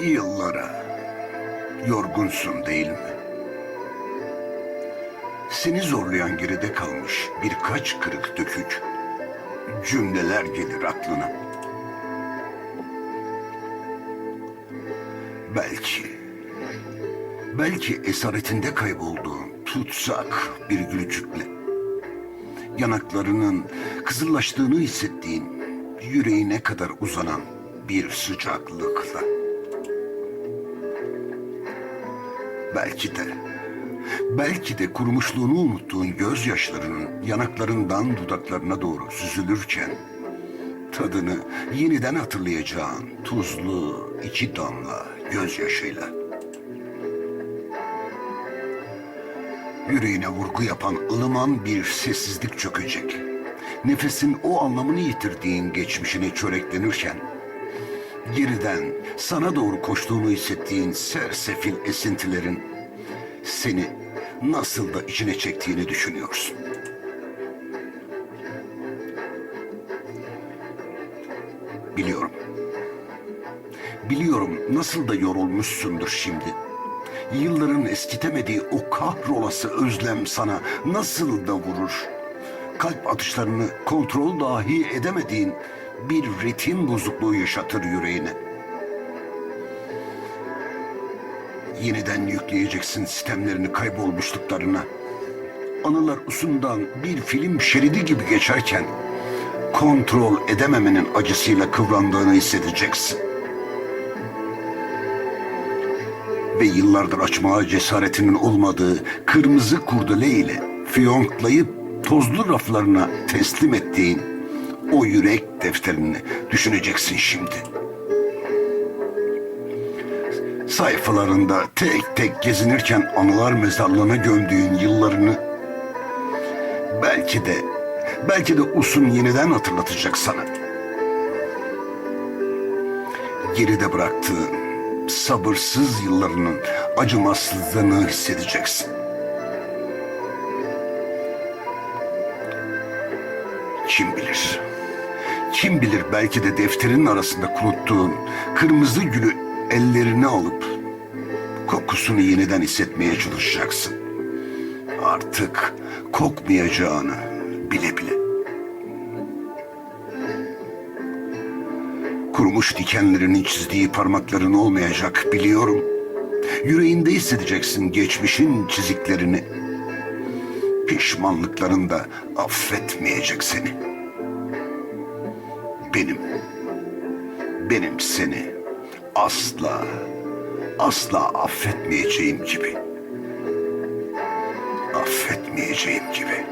Yıllara. Yorgunsun değil mi? Seni zorlayan geride kalmış birkaç kırık dökük cümleler gelir aklına. Belki, belki esaretinde kaybolduğun tutsak bir gülücükle, yanaklarının kızıllaştığını hissettiğin yüreğine kadar uzanan bir sıcaklıkla. Belki de, belki de kurumuşluğunu unuttuğun gözyaşlarının yanaklarından dudaklarına doğru süzülürken, tadını yeniden hatırlayacağın tuzlu iki damla gözyaşıyla. Yüreğine vurgu yapan ılıman bir sessizlik çökecek. Nefesin o anlamını yitirdiğin geçmişine çöreklenirken, geriden sana doğru koştuğunu hissettiğin sersefil esintilerin seni nasıl da içine çektiğini düşünüyorsun. Biliyorum. Biliyorum nasıl da yorulmuşsundur şimdi. Yılların eskitemediği o kahrolası özlem sana nasıl da vurur. Kalp atışlarını kontrol dahi edemediğin bir ritim bozukluğu yaşatır yüreğine. Yeniden yükleyeceksin sistemlerini kaybolmuşluklarına. Anılar usundan bir film şeridi gibi geçerken kontrol edememenin acısıyla kıvrandığını hissedeceksin. Ve yıllardır açmaya cesaretinin olmadığı kırmızı kurdele ile fiyonklayıp tozlu raflarına teslim ettiğin o yürek defterini düşüneceksin şimdi. Sayfalarında tek tek gezinirken anılar mezarlığına gömdüğün yıllarını belki de belki de usun yeniden hatırlatacak sana. Geride bıraktığın sabırsız yıllarının acımasızlığını hissedeceksin. Kim bilir? Kim bilir belki de defterin arasında kuruttuğun kırmızı gülü ellerine alıp kokusunu yeniden hissetmeye çalışacaksın. Artık kokmayacağını bile bile. Kurumuş dikenlerinin çizdiği parmakların olmayacak biliyorum. Yüreğinde hissedeceksin geçmişin çiziklerini. Pişmanlıkların da affetmeyecek seni. Benim, benim seni asla, asla affetmeyeceğim gibi. Affetmeyeceğim gibi.